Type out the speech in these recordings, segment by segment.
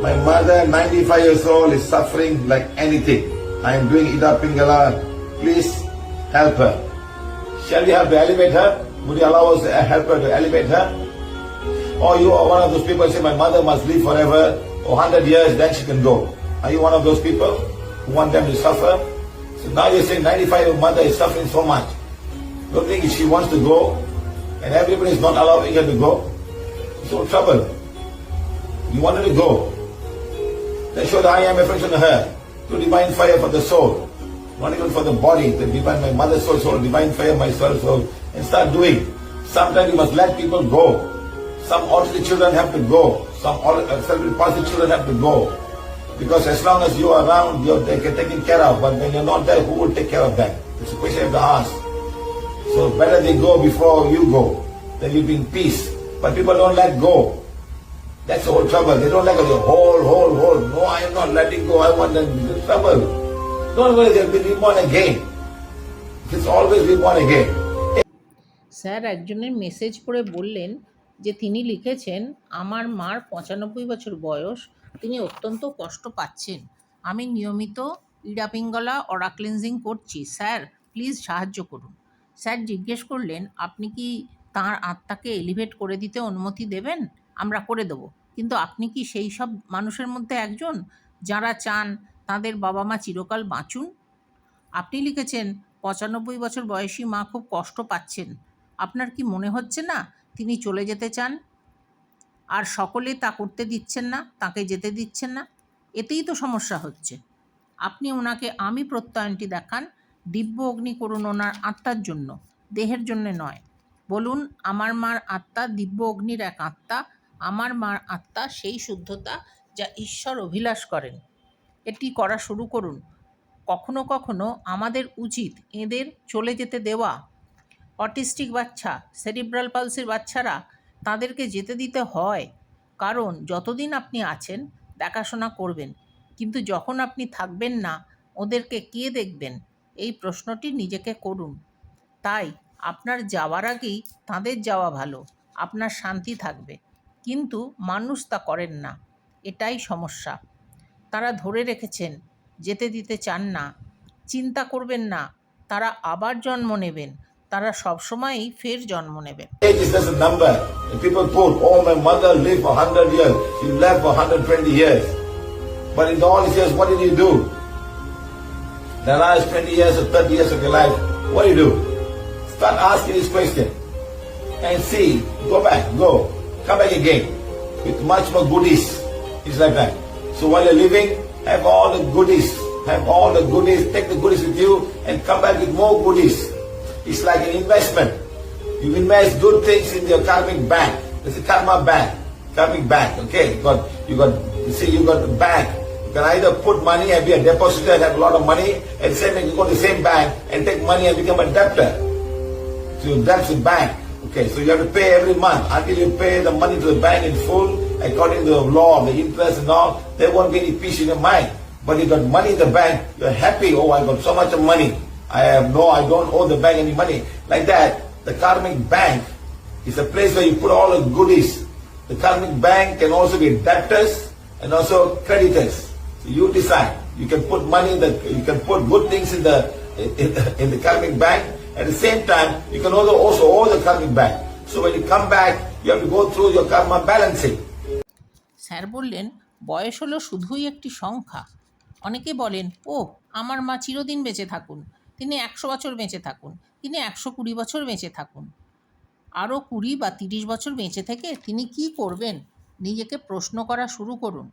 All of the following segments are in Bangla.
My mother, 95 years old, is suffering like anything. I am doing Ida Pingala. Please help her. Shall we have to elevate her? Would you allow us to help her to elevate her? Or you are one of those people who say, my mother must live forever, or 100 years, then she can go. Are you one of those people who want them to suffer? So now you're saying 95 year mother is suffering so much. Don't think she wants to go, and everybody is not allowing her to go. So trouble. You wanted to go. Then show the I am affection to her. To divine fire for the soul. Not even for the body. The divine, my mother's soul, soul, divine fire, my soul, soul. And start doing. Sometimes you must let people go. Some autistic children have to go. Some au- uh, cerebral palsy children have to go. Because as long as you are around, you're taken care of. But when you're not there, who will take care of them? It's a question you have to ask. So better they go before you go. Then you'll be in peace. But people don't let go. That's the whole trouble. They don't go. They hold, hold, hold. No, I am not letting go. I want them. to The trouble. Don't worry, they'll be reborn again. It's always reborn again. Sir একজনের মেসেজ করে বললেন যে তিনি লিখেছেন আমার মার পঁচানব্বই বছর বয়স তিনি অত্যন্ত কষ্ট পাচ্ছেন আমি নিয়মিত ইডাপিঙ্গলা অরা ক্লিনজিং করছি স্যার প্লিজ সাহায্য করুন স্যার জিজ্ঞেস করলেন আপনি কি তার আত্মাকে এলিভেট করে দিতে অনুমতি দেবেন আমরা করে দেবো। কিন্তু আপনি কি সেই সব মানুষের মধ্যে একজন? যারা চান তাদের বাবা মা চিরকাল বাঁচুন? আপনি লিখেছেন, পঁচানব্বই বছর বয়সী মা খুব কষ্ট পাচ্ছেন। আপনার কি মনে হচ্ছে না তিনি চলে যেতে চান? আর সকলে তা করতে দিচ্ছেন না, তাকে যেতে দিচ্ছেন না? এতেই তো সমস্যা হচ্ছে। আপনি ওনাকে আমি প্রত্যয়নটি দেখান, দিব্য অগ্নি করুন ওনার আত্মার জন্য, দেহের জন্য নয়। বলুন, আমার মার আত্মা দিব্য অগ্নির এক আত্মা আমার মার আত্মা সেই শুদ্ধতা যা ঈশ্বর অভিলাষ করেন। এটি করা শুরু করুন। কখনো কখনো আমাদের উচিত এদের চলে যেতে দেওয়া। অটিস্টিক বাচ্চা, সেরিব্রাল পালসির বাচ্চারা তাদেরকে যেতে দিতে হয়। কারণ যতদিন আপনি আছেন, দেখাশোনা করবেন। কিন্তু যখন আপনি থাকবেন না, ওদেরকে কে দেখবেন? এই প্রশ্নটি নিজেকে করুন। তাই আপনার যাওয়ার আগেই তাদের যাওয়া ভালো। আপনার শান্তি থাকবে। কিন্তু মানুষ তা করেন না এটাই সমস্যা তারা ধরে রেখেছেন যেতে দিতে চান না চিন্তা করবেন না তারা আবার জন্ম নেবেন তারা সবসময়ই ফের জন্ম নেবেন Age is just a number. And people put, oh, my mother lived for 100 years. She lived for 120 years. But in all years, what did you do? The last 20 years or 30 years of your life, what do you do? Start asking this question. And see, go back, go. Come back again. With much more goodies. It's like that. So while you're living, have all the goodies. Have all the goodies. Take the goodies with you and come back with more goodies. It's like an investment. You invest good things in your karmic bank. It's a karma bank. Karmic bank, okay? You got, you got, you see, you got the bank. You can either put money and be a depositor and have a lot of money, and same you go to the same bank and take money and become a debtor. So that's the bank. Okay, so you have to pay every month until you pay the money to the bank in full according to the law, the interest and all. There won't be any peace in your mind. But you got money in the bank, you're happy. Oh, I got so much money. I have no, I don't owe the bank any money. Like that, the karmic bank is a place where you put all the goodies. The karmic bank can also be debtors and also creditors. So you decide. You can put money in the, you can put good things in the in, in the karmic bank. At the same time, you can also also the karmic bank. So when you come back, you have to go through your karma balancing. Sir বললেন বয়স হলো শুধুই একটি সংখ্যা। অনেকে বলেন ও আমার মা চিরদিন বেঁচে থাকুন। তিনি একশো বছর বেঁচে থাকুন। তিনি একশো কুড়ি বছর বেঁচে থাকুন। আরও কুড়ি বা তিরিশ বছর বেঁচে থেকে তিনি কি করবেন? নিজেকে প্রশ্ন করা শুরু করুন।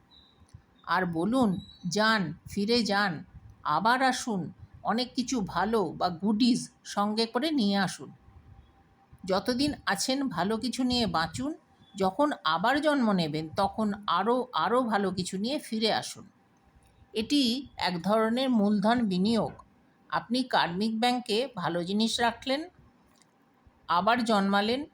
আর বলুন যান ফিরে যান। আবার আসুন। অনেক কিছু ভালো বা গুডিজ সঙ্গে করে নিয়ে আসুন। যতদিন আছেন ভালো কিছু নিয়ে বাঁচুন, যখন আবার জন্ম নেবেন তখন আরও আরও ভালো কিছু নিয়ে ফিরে আসুন। এটি এক ধরনের মূলধন বিনিয়োগ। আপনি কার্মিক ব্যাংকে ভালো জিনিস রাখলেন, আবার জন্মালেন,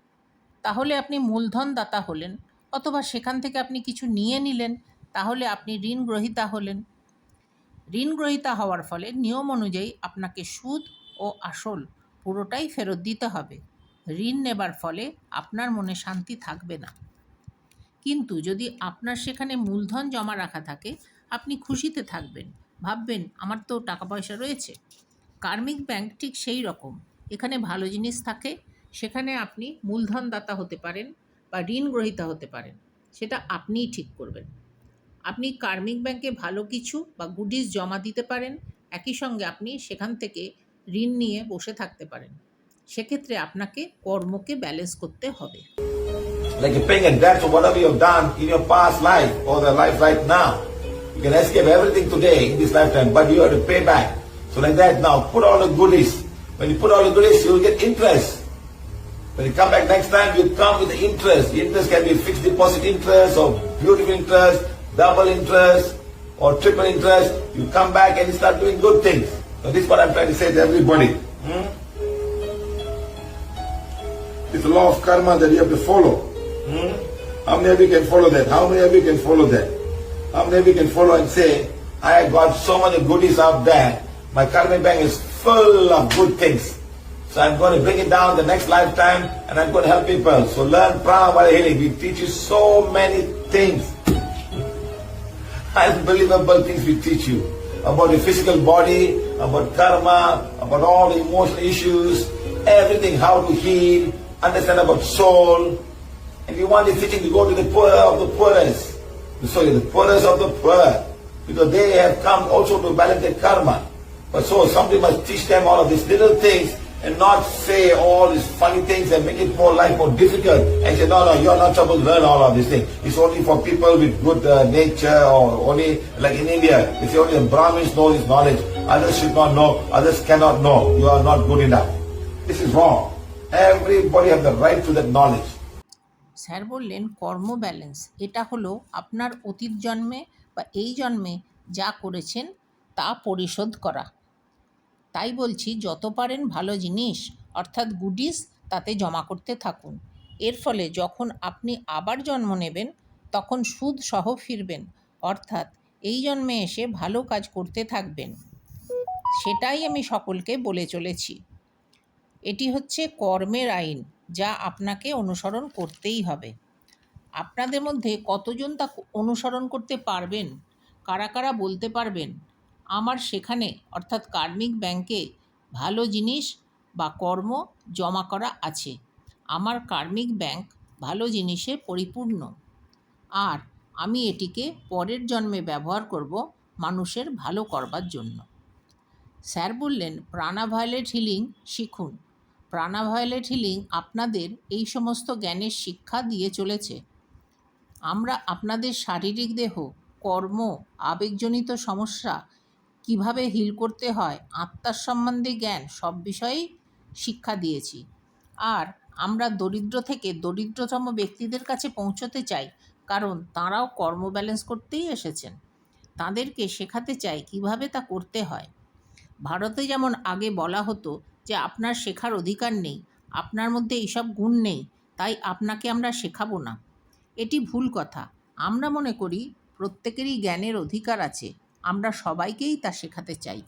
তাহলে আপনি মূলধন দাতা হলেন, অথবা সেখান থেকে আপনি কিছু নিয়ে নিলেন, তাহলে আপনি ঋণ গ্রহীতা হলেন। ঋণ গ্রহীতা হওয়ার ফলে নিয়ম অনুযায়ী আপনাকে সুদ ও আসল পুরোটাই ফেরত দিতে হবে। ঋণ নেবার ফলে আপনার মনে শান্তি থাকবে না। কিন্তু যদি আপনার সেখানে মূলধন জমা রাখা থাকে, আপনি খুশিতে থাকবেন। ভাববেন, আমার তো টাকা পয়সা রয়েছে। কার্মিক ব্যাংক ঠিক সেই রকম। এখানে ভালো জিনিস থাকে, সেখানে আপনি মূলধন দাতা হতে পারেন বা ঋণ গ্রহীতা হতে পারেন। সেটা আপনিই ঠিক করবেন। আপনি কার্মিক ব্যাংকে ভালো কিছু বা গুডিস জমা দিতে পারেন একই সঙ্গে আপনি সেখান থেকে ঋণ নিয়ে বসে থাকতে পারেন সেক্ষেত্রে আপনাকে কর্মকে ব্যালেন্স করতে হবে Like you're paying a debt for whatever you've done in your past life or the life right now. You can escape everything today in this lifetime, but you have to pay back. So like that now, put all the goodies. When you put all the goodies, you'll get interest. When you come back next time, you come with the interest. The interest can be fixed deposit interest or beautiful interest, double interest or triple interest. You come back and you start doing good things. So this is what I'm trying to say to everybody. Hmm? It's the law of karma that you have to follow. Hmm? How many of you can follow that? How many of you can follow that? How many of you can follow and say, I got so many goodies out there. My karmic bank is full of good things. So I'm going to bring it down the next lifetime and I'm going to help people. So learn prana healing. We teach you so many things. Unbelievable things we teach you. About the physical body, about karma, about all the emotional issues, everything, how to heal, understand about soul. And you want the teaching to go to the poor of the poorest. Sorry, the poorest of the poor. Because they have come also to balance their karma. But so somebody must teach them all of these little things and not say all these funny things and make it more life more difficult and say, no, no, you're not supposed to learn all of these things. It's only for people with good uh, nature or only, like in India, say only the Brahmins know this knowledge. Others should not know, others cannot know. You are not good enough. This is wrong. Everybody have the right to that knowledge. Sir বললেন কর্ম ব্যালেন্স এটা হলো আপনার অতীত জন্মে বা এই জন্মে যা করেছেন তা পরিশোধ করা তাই বলছি, যত পারেন ভালো জিনিস, অর্থাৎ গুডিস তাতে জমা করতে থাকুন। এর ফলে যখন আপনি আবার জন্ম নেবেন, তখন সুদ সহ ফিরবেন। অর্থাৎ এই জন্মে এসে ভালো কাজ করতে থাকবেন। সেটাই আমি সকলকে বলে চলেছি। এটি হচ্ছে কর্মের আইন, যা আপনাকে অনুসরণ করতেই হবে। আপনাদের মধ্যে কতজন তা অনুসরণ করতে পারবেন? কারা কারা বলতে পারবেন? আমার সেখানে, অর্থাৎ কার্মিক ব্যাংকে ভালো জিনিস বা কর্ম জমা করা আছে। আমার কার্মিক ব্যাংক ভালো জিনিসে পরিপূর্ণ। আর আমি এটিকে পরের জন্মে ব্যবহার করব মানুষের ভালো করবার জন্য। স্যার বললেন প্রাণাভায়োলেট হিলিং শিখুন। প্রাণাভায়োলেট হিলিং আপনাদের এই সমস্ত জ্ঞানের শিক্ষা দিয়ে চলেছে। আমরা আপনাদের শারীরিক দেহ, কর্ম, আবেগজনিত সমস্যা কীভাবে হিল করতে হয়, আত্মার সম্বন্ধে জ্ঞান, সব বিষয়েই শিক্ষা দিয়েছি। আর আমরা দরিদ্র থেকে দরিদ্রতম ব্যক্তিদের কাছে পৌঁছতে চাই, কারণ তাঁরাও কর্ম ব্যালেন্স করতেই এসেছেন। তাদেরকে শেখাতে চাই কীভাবে তা করতে হয়। ভারতে যেমন আগে বলা হতো যে, আপনার শেখার অধিকার নেই, আপনার মধ্যে এইসব গুণ নেই, তাই আপনাকে আমরা শেখাবো না। এটি ভুল কথা। আমরা মনে করি প্রত্যেকেরই জ্ঞানের অধিকার আছে। আমরা সবাইকেই তা শেখাতে চাই।